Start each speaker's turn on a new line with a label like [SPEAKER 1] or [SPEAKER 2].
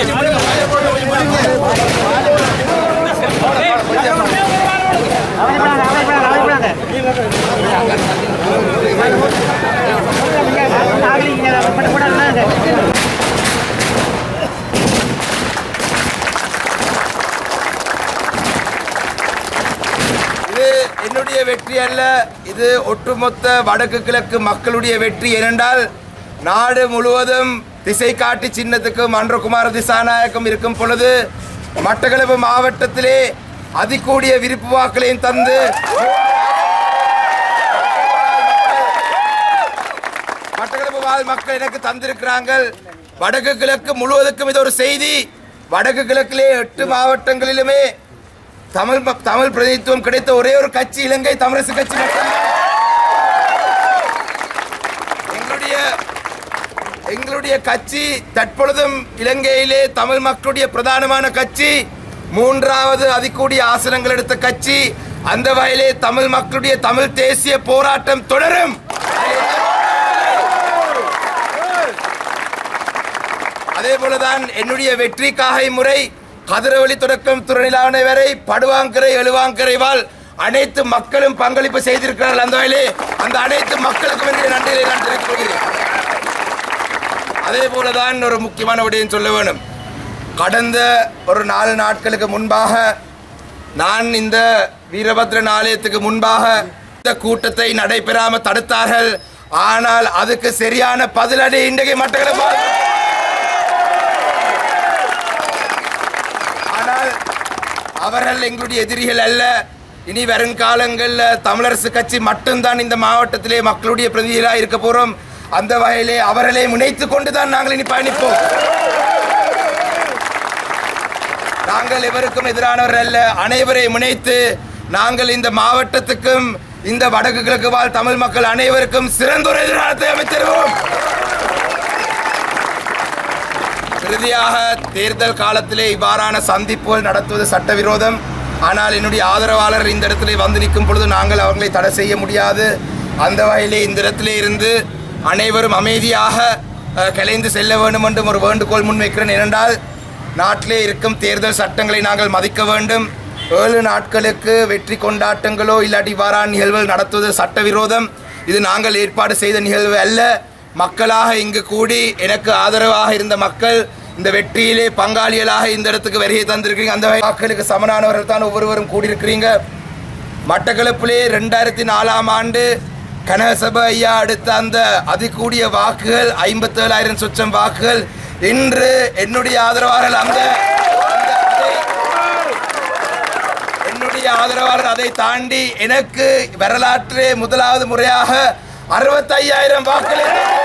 [SPEAKER 1] இது என்னுடைய வெற்றி அல்ல இது ஒட்டுமொத்த வடக்கு கிழக்கு மக்களுடைய வெற்றி ஏனென்றால் நாடு முழுவதும் திசை காட்டி சின்னத்துக்கு மன்றகுமார திசாநாயகம் இருக்கும் பொழுது மட்டக்களப்பு மாவட்டத்திலே அதிகூடிய விருப்பு வாக்களையும் தந்து மட்டக்களப்பு வாழ் மக்கள் எனக்கு தந்திருக்கிறார்கள். வடக்கு கிழக்கு முழுவதுக்கும் இது ஒரு செய்தி. வடக்கு கிழக்கிலே எட்டு மாவட்டங்களிலுமே தமிழ் தமிழ் பிரதிநிதித்துவம் கிடைத்த ஒரே ஒரு கட்சி இலங்கை தமிழரசு கட்சி எங்களுடைய எங்களுடைய கட்சி தற்பொழுதும் இலங்கையிலே தமிழ் மக்களுடைய பிரதானமான கட்சி. மூன்றாவது அதிகூடிய ஆசனங்கள் எடுத்த கட்சி. அந்த வகையிலே தமிழ் மக்களுடைய தமிழ் தேசிய போராட்டம் தொடரும். அதே போலதான் என்னுடைய வெற்றிக்காக இம்முறை கதிரவழி தொடக்கம் துறநிலாவணை வரை படுவாங்கரை எழுவாங்கரை வாழ் அனைத்து மக்களும் பங்களிப்பு செய்திருக்கிறார்கள். அந்த வகையிலே அந்த அனைத்து மக்களுக்கும் என்னுடைய நன்றியை நான் தெரிவித்துக் கொள்கிறேன். அதே போலதான் ஒரு முக்கியமான விடயம் சொல்ல வேணும். கடந்த ஒரு நாலு நாட்களுக்கு முன்பாக நான் இந்த வீரபத்ரன் ஆலயத்துக்கு முன்பாக இந்த கூட்டத்தை நடைபெறாமல் தடுத்தார்கள். ஆனால் அதுக்கு சரியான பதிலடி இன்றைக்கு மட்டக்களப்பு ஆனால் அவர்கள் எங்களுடைய எதிரிகள் அல்ல. இனி வருங்காலங்களில் தமிழரசு கட்சி மட்டும்தான் இந்த மாவட்டத்திலே மக்களுடைய பிரதிநிதிகளாக இருக்க போகிறோம் அந்த வகையிலே அவர்களை கொண்டு தான் நாங்கள் இனி பயணிப்போம். நாங்கள் எவருக்கும் எதிரானவர் அல்ல. அனைவரை முனைத்து நாங்கள் இந்த மாவட்டத்துக்கும் இந்த வடக்கு கிழக்கு வாழ் தமிழ் மக்கள் அனைவருக்கும் சிறந்த ஒரு எதிர்காலத்தை அமைத்திருவோம். இறுதியாக தேர்தல் காலத்திலே இவ்வாறான சந்திப்புகள் நடத்துவது சட்டவிரோதம். ஆனால் என்னுடைய ஆதரவாளர் இந்த இடத்திலே வந்து நிற்கும் பொழுது நாங்கள் அவர்களை தடை செய்ய முடியாது. அந்த வகையிலே இந்த இடத்திலே இருந்து அனைவரும் அமைதியாக அஹ், கலைந்து செல்ல வேண்டும் என்றும் ஒரு வேண்டுகோள் முன்வைக்கிறேன். ஏனென்றால் நாட்டிலே இருக்கும் தேர்தல் சட்டங்களை நாங்கள் மதிக்க வேண்டும். ஏழு நாட்களுக்கு வெற்றி கொண்டாட்டங்களோ இல்லாட்டி இவ்வாறான நிகழ்வுகள் நடத்துவது சட்டவிரோதம். இது நாங்கள் ஏற்பாடு செய்த நிகழ்வு அல்ல. மக்களாக இங்கு கூடி எனக்கு ஆதரவாக இருந்த மக்கள் இந்த வெற்றியிலே பங்காளிகளாக இந்த இடத்துக்கு வருகை தந்திருக்கிறீங்க. அந்த வகை மக்களுக்கு சமனானவர்கள் தான் ஒவ்வொருவரும் கூடியிருக்கிறீங்க. மட்டக்களப்பிலே ரெண்டாயிரத்தி நாலாம் ஆண்டு கனகசபை ஐயா அடுத்த அந்த அதிகூடிய வாக்குகள் ஐம்பத்தேழாயிரம் சொச்சம் வாக்குகள். இன்று என்னுடைய ஆதரவாளர்கள் அந்த அந்த- என்னுடைய ஆதரவாளர் அதை தாண்டி எனக்கு வரலாற்றே முதலாவது முறையாக அறுபத்தையாயிரம் வாக்குகள்.